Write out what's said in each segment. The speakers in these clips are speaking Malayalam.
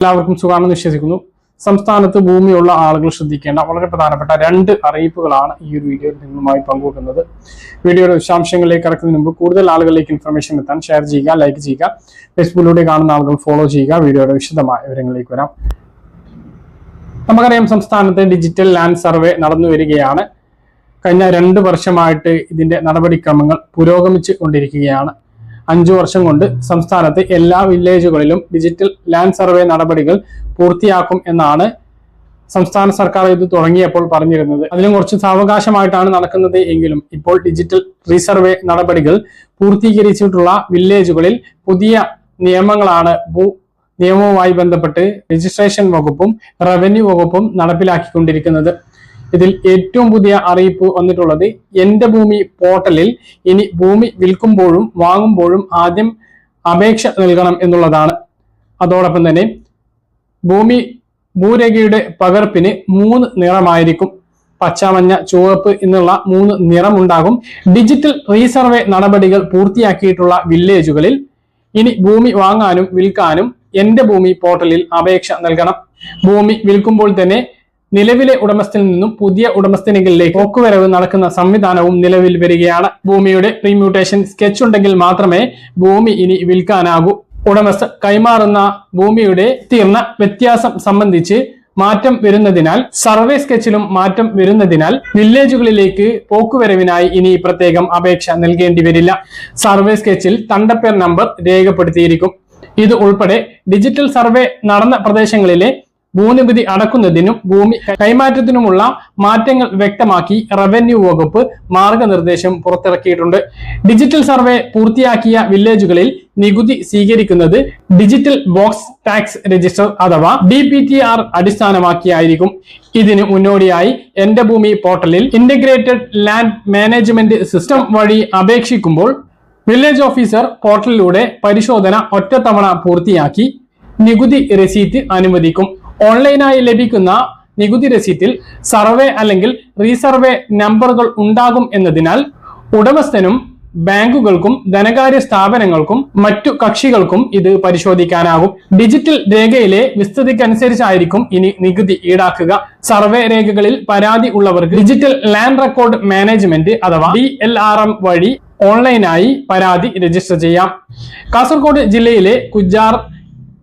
എല്ലാവർക്കും സുഖാണെന്ന് വിശ്വസിക്കുന്നു. സംസ്ഥാനത്ത് ഭൂമിയുള്ള ആളുകൾ ശ്രദ്ധിക്കേണ്ട വളരെ പ്രധാനപ്പെട്ട രണ്ട് അറിയിപ്പുകളാണ് ഈ ഒരു വീഡിയോയിൽ നിങ്ങളുമായി പങ്കുവെക്കുന്നത്. വീഡിയോയുടെ വിശദാംശങ്ങളിലേക്ക് ഇറക്കുന്നതിന് മുമ്പ് കൂടുതൽ ആളുകളിലേക്ക് ഇൻഫർമേഷൻ എത്താൻ ഷെയർ ചെയ്യുക ലൈക്ക് ചെയ്യുക ഫേസ്ബുക്കിലൂടെ കാണുന്ന ആളുകൾ ഫോളോ ചെയ്യുക വീഡിയോയുടെ വിശദമായ വിവരങ്ങളിലേക്ക് വരാം. നമുക്കറിയാം സംസ്ഥാനത്ത് ഡിജിറ്റൽ ലാൻഡ് സർവേ നടന്നു വരികയാണ്. കഴിഞ്ഞ രണ്ട് വർഷമായിട്ട് ഇതിന്റെ നടപടിക്രമങ്ങൾ പുരോഗമിച്ചു കൊണ്ടിരിക്കുകയാണ്. അഞ്ചു വർഷം കൊണ്ട് സംസ്ഥാനത്തെ എല്ലാ വില്ലേജുകളിലും ഡിജിറ്റൽ ലാൻഡ് സർവേ നടപടികൾ പൂർത്തിയാക്കും എന്നാണ് സംസ്ഥാന സർക്കാർ ഇത് തുടങ്ങിയപ്പോൾ പറഞ്ഞിരുന്നത്. അതിലും കുറച്ച് സാവകാശമായിട്ടാണ് നടക്കുന്നത് എങ്കിലും ഇപ്പോൾ ഡിജിറ്റൽ റീസർവേ നടപടികൾ പൂർത്തീകരിച്ചിട്ടുള്ള വില്ലേജുകളിൽ പുതിയ നിയമങ്ങളാണ് ഭൂ നിയമവുമായി ബന്ധപ്പെട്ട് രജിസ്ട്രേഷൻ വകുപ്പും റവന്യൂ വകുപ്പും നടപ്പിലാക്കിക്കൊണ്ടിരിക്കുന്നത്. ഇതിൽ ഏറ്റവും പുതിയ അറിയിപ്പ് വന്നിട്ടുള്ളത് എന്റെ ഭൂമി പോർട്ടലിൽ ഇനി ഭൂമി വിൽക്കുമ്പോഴും വാങ്ങുമ്പോഴും ആദ്യം അപേക്ഷ നൽകണം എന്നുള്ളതാണ്. അതോടൊപ്പം തന്നെ ഭൂമി ഭൂരേഖയുടെ പകർപ്പിന് മൂന്ന് നിറമായിരിക്കും. പച്ച മഞ്ഞ ചുവപ്പ് എന്നുള്ള മൂന്ന് നിറമുണ്ടാകും. ഡിജിറ്റൽ റീസർവേ നടപടികൾ പൂർത്തിയാക്കിയിട്ടുള്ള വില്ലേജുകളിൽ ഇനി ഭൂമി വാങ്ങാനും വിൽക്കാനും എന്റെ ഭൂമി പോർട്ടലിൽ അപേക്ഷ നൽകണം. ഭൂമി വിൽക്കുമ്പോൾ തന്നെ നിലവിലെ ഉടമസ്ഥനിൽ നിന്നും പുതിയ ഉടമസ്ഥനിലേക്ക് പോക്കുവരവ് നടക്കുന്ന സംവിധാനവും നിലവിൽ വരികയാണ്. ഭൂമിയുടെ പ്രീമ്യൂട്ടേഷൻ സ്കെച്ച് ഉണ്ടെങ്കിൽ മാത്രമേ ഭൂമി ഇനി വിൽക്കാനാകൂ. ഉടമസ്ഥ കൈമാറുന്ന ഭൂമിയുടെ തീർന്ന വ്യത്യാസം സംബന്ധിച്ച് മാറ്റം വരുന്നതിനാൽ സർവേ സ്കെച്ചിലും മാറ്റം വരുന്നതിനാൽ വില്ലേജുകളിലേക്ക് പോക്കുവരവിനായി ഇനി പ്രത്യേകം അപേക്ഷ നൽകേണ്ടി വരില്ല. സർവേ സ്കെച്ചിൽ തണ്ടപ്പേർ നമ്പർ രേഖപ്പെടുത്തിയിരിക്കും. ഇത് ഉൾപ്പെടെ ഡിജിറ്റൽ സർവേ നടന്ന പ്രദേശങ്ങളിലെ ഭൂനികുതി അടക്കുന്നതിനും ഭൂമി കൈമാറ്റത്തിനുമുള്ള മാറ്റങ്ങൾ വ്യക്തമാക്കി റവന്യൂ വകുപ്പ് മാർഗനിർദ്ദേശം പുറത്തിറക്കിയിട്ടുണ്ട്. ഡിജിറ്റൽ സർവേ പൂർത്തിയാക്കിയ വില്ലേജുകളിൽ നികുതി സ്വീകരിക്കുന്നത് ഡിജിറ്റൽ ബോക്സ് ടാക്സ് രജിസ്റ്റർ അഥവാ ഡി പി ടി ആർ അടിസ്ഥാനമാക്കിയായിരിക്കും. ഇതിന് മുന്നോടിയായി എന്റെ ഭൂമി പോർട്ടലിൽ ഇന്റഗ്രേറ്റഡ് ലാൻഡ് മാനേജ്മെന്റ് സിസ്റ്റം വഴി അപേക്ഷിക്കുമ്പോൾ വില്ലേജ് ഓഫീസർ പോർട്ടലിലൂടെ പരിശോധന ഒറ്റത്തവണ പൂർത്തിയാക്കി നികുതി രസീറ്റ് അനുവദിക്കും. ഓൺലൈനായി ലഭിക്കുന്ന നികുതി രസീറ്റിൽ സർവേ അല്ലെങ്കിൽ റീസർവേ നമ്പറുകൾ ഉണ്ടാകും എന്നതിനാൽ ഉടമസ്ഥനും ബാങ്കുകൾക്കും ധനകാര്യ സ്ഥാപനങ്ങൾക്കും മറ്റു കക്ഷികൾക്കും ഇത് പരിശോധിക്കാനാകും. ഡിജിറ്റൽ രേഖയിലെ വിസ്തൃതിക്കനുസരിച്ചായിരിക്കും ഇനി നികുതി ഈടാക്കുക. സർവേ രേഖകളിൽ പരാതി ഉള്ളവർക്ക് ഡിജിറ്റൽ ലാൻഡ് റെക്കോർഡ് മാനേജ്മെന്റ് അഥവാ ഡി വഴി ഓൺലൈനായി പരാതി രജിസ്റ്റർ ചെയ്യാം. കാസർഗോഡ് ജില്ലയിലെ കുജാർ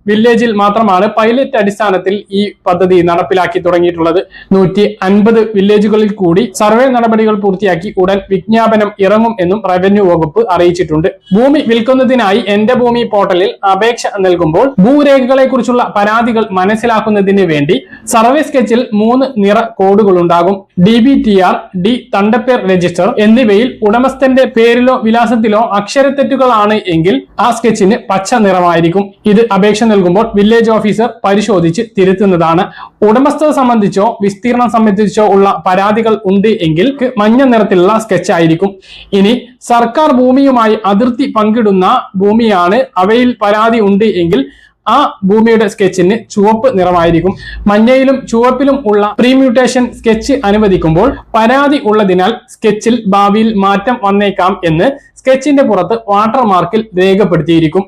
വില്ലേജിൽ മാത്രമാണ് പൈലറ്റ് അടിസ്ഥാനത്തിൽ ഈ പദ്ധതി നടപ്പിലാക്കി തുടങ്ങിയിട്ടുള്ളത്. നൂറ്റി അൻപത് വില്ലേജുകളിൽ കൂടി സർവേ നടപടികൾ പൂർത്തിയാക്കി ഉടൻ വിജ്ഞാപനം ഇറങ്ങും എന്നും റവന്യൂ വകുപ്പ് അറിയിച്ചിട്ടുണ്ട്. ഭൂമി വിൽക്കുന്നതിനായി എന്റെ ഭൂമി പോർട്ടലിൽ അപേക്ഷ നൽകുമ്പോൾ ഭൂരേഖകളെ കുറിച്ചുള്ള പരാതികൾ മനസ്സിലാക്കുന്നതിന് വേണ്ടി സർവേ സ്കെച്ചിൽ മൂന്ന് നിറ കോഡുകൾ ഉണ്ടാകും D B T R D തണ്ടപ്പേർ register എന്നിവയിൽ ഉടമസ്ഥന്റെ പേരിലോ വിലാസത്തിലോ അക്ഷരത്തെറ്റുകളാണ് എങ്കിൽ ആ സ്കെച്ചിന് പച്ച നിറമായിരിക്കും. ഇത് അപേക്ഷ നൽകുമ്പോൾ വില്ലേജ് ഓഫീസർ പരിശോധിച്ച് തിരുത്തുന്നതാണ്. ഉടമസ്ഥത സംബന്ധിച്ചോ വിസ്തീർണം സംബന്ധിച്ചോ ഉള്ള പരാതികൾ ഉണ്ട് എങ്കിൽ മഞ്ഞ നിറത്തിലുള്ള സ്കെച്ച് ആയിരിക്കും. ഇനി സർക്കാർ ഭൂമിയുമായി അതിർത്തി പങ്കിടുന്ന ഭൂമിയാണ് അവയിൽ പരാതി ഉണ്ട് എങ്കിൽ ആ ഭൂമിയുടെ സ്കെച്ചിന് ചുവപ്പ് നിറമായിരിക്കും. മഞ്ഞയിലും ചുവപ്പിലും ഉള്ള പ്രീമ്യൂട്ടേഷൻ സ്കെച്ച് അനുവദിക്കുമ്പോൾ പരാതി ഉള്ളതിനാൽ സ്കെച്ചിൽ ഭാവിയിൽ മാറ്റം വന്നേക്കാം എന്ന് സ്കെച്ചിന്റെ പുറത്ത് വാട്ടർമാർക്കിൽ രേഖപ്പെടുത്തിയിരിക്കും.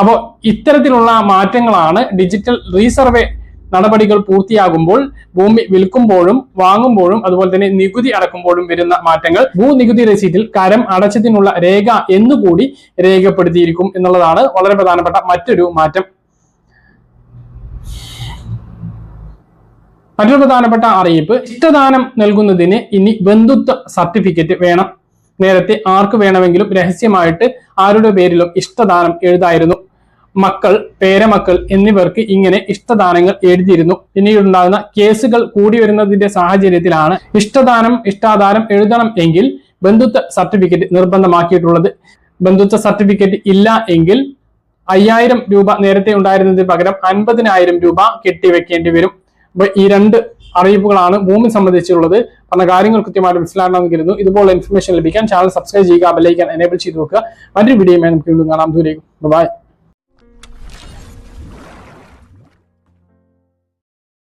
അപ്പോൾ ഇത്തരത്തിലുള്ള മാറ്റങ്ങളാണ് ഡിജിറ്റൽ റീസർവേ നടപടികൾ പൂർത്തിയാകുമ്പോൾ ഭൂമി വിൽക്കുമ്പോഴും വാങ്ങുമ്പോഴും അതുപോലെ തന്നെ നികുതി അടക്കുമ്പോഴും വരുന്ന മാറ്റങ്ങൾ. ഭൂനികുതി രസീറ്റിൽ കരം അടച്ചതിനുള്ള രേഖ എന്നുകൂടി രേഖപ്പെടുത്തിയിരിക്കും എന്നുള്ളതാണ് വളരെ പ്രധാനപ്പെട്ട മറ്റൊരു മാറ്റം. മറ്റൊരു പ്രധാനപ്പെട്ട അറിയിപ്പ് ഇഷ്ടദാനം നൽകുന്നതിന് ഇനി ബന്ധുത്വ സർട്ടിഫിക്കറ്റ് വേണം. നേരത്തെ ആർക്ക് വേണമെങ്കിലും രഹസ്യമായിട്ട് ആരുടെ പേരിലും ഇഷ്ടദാനം എഴുതായിരുന്നു. മക്കൾ പേരമക്കൾ എന്നിവർക്ക് ഇങ്ങനെ ഇഷ്ടദാനങ്ങൾ എഴുതിയിരുന്നു. പിന്നീടുണ്ടാകുന്ന കേസുകൾ കൂടി വരുന്നതിന്റെ സാഹചര്യത്തിലാണ് ഇഷ്ടദാനം ഇഷ്ടാദാനം എഴുതണം എങ്കിൽ ബന്ധുത്വ സർട്ടിഫിക്കറ്റ് നിർബന്ധമാക്കിയിട്ടുള്ളത്. ബന്ധുത്വ സർട്ടിഫിക്കറ്റ് ഇല്ല എങ്കിൽ അയ്യായിരം രൂപ നേരത്തെ ഉണ്ടായിരുന്നതിന് പകരം അൻപതിനായിരം രൂപ കെട്ടിവെക്കേണ്ടി വരും. അപ്പൊ ഈ രണ്ട് അറിയിപ്പുകളാണ് ഭൂമി സംബന്ധിച്ചുള്ളത്. പറഞ്ഞ കാര്യങ്ങൾ കൃത്യമായിട്ട് മനസ്സിലാക്കണമെന്ന് കരുതുന്നു. ഇതുപോലെ ഇൻഫർമേഷൻ ലഭിക്കാൻ ചാനൽ സബ്സ്ക്രൈബ് ചെയ്യുക ബെല്ലൈക്കാൻ എനേബിൾ ചെയ്ത് വെക്കുക. മറ്റൊരു വീഡിയോയുമായി നമുക്ക് വീണ്ടും കാണാം. ദൂരേക്കും ബൈ